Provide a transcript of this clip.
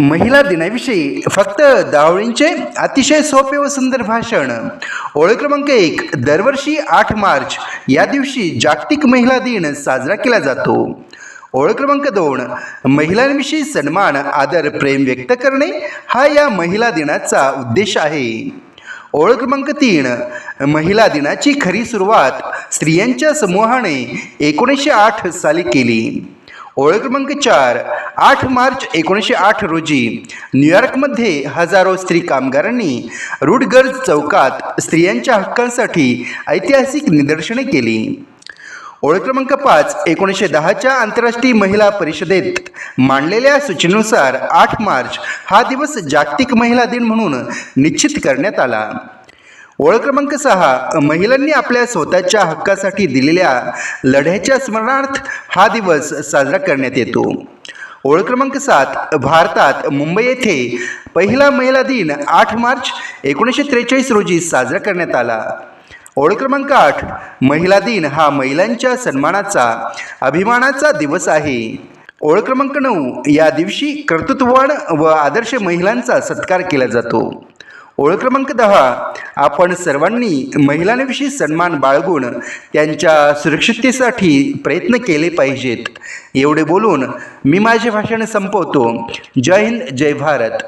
महिला दिनाविषयी फक्त दावळींचे अतिशय सोपे व सुंदर भाषण. ओळख क्रमांक एक दरवर्षी आठ मार्च या दिवशी जागतिक महिला दिन साजरा केला जातो. ओळख क्रमांक दोन महिलांविषयी सन्मान आदर प्रेम व्यक्त करणे हा या महिला दिनाचा उद्देश आहे. ओळख क्रमांक तीन महिला दिनाची खरी सुरुवात स्त्रियांच्या समूहाने एकोणीसशे आठ साली केली. ओळख क्रमांक चार आठ मार्च एकोणीसशे आठ रोजी न्यूयॉर्कमध्ये हजारो स्त्री कामगारांनी रुडगर्ज चौकात स्त्रियांच्या हक्कांसाठी ऐतिहासिक निदर्शने केली. ओळख क्रमांक पाच एकोणीसशे दहाच्या आंतरराष्ट्रीय महिला परिषदेत मांडलेल्या सूचनेनुसार आठ मार्च हा दिवस जागतिक महिला दिन म्हणून निश्चित करण्यात आला. ओळख क्रमांक सहा महिलांनी आपल्या स्वतःच्या हक्कासाठी दिलेल्या लढ्याच्या स्मरणार्थ हा दिवस साजरा करण्यात येतो. ओळख क्रमांक सात भारतात मुंबई येथे पहिला महिला दिन आठ मार्च एकोणीसशे त्रेचाळीस रोजी साजरा करण्यात आला. ओळख क्रमांक आठ महिला दिन हा महिलांच्या सन्मानाचा अभिमानाचा दिवस आहे. ओळख क्रमांक नऊ या दिवशी कर्तृत्ववान व आदर्श महिलांचा सत्कार केला जातो. ओळख क्रमांक दहा. आपण सर्वांनी महिलांविषयी सन्मान बाळगून त्यांच्या सुरक्षिततेसाठी प्रयत्न केले पाहिजेत. एवढे बोलून मी माझे भाषण संपवतो. जय हिंद जय भारत.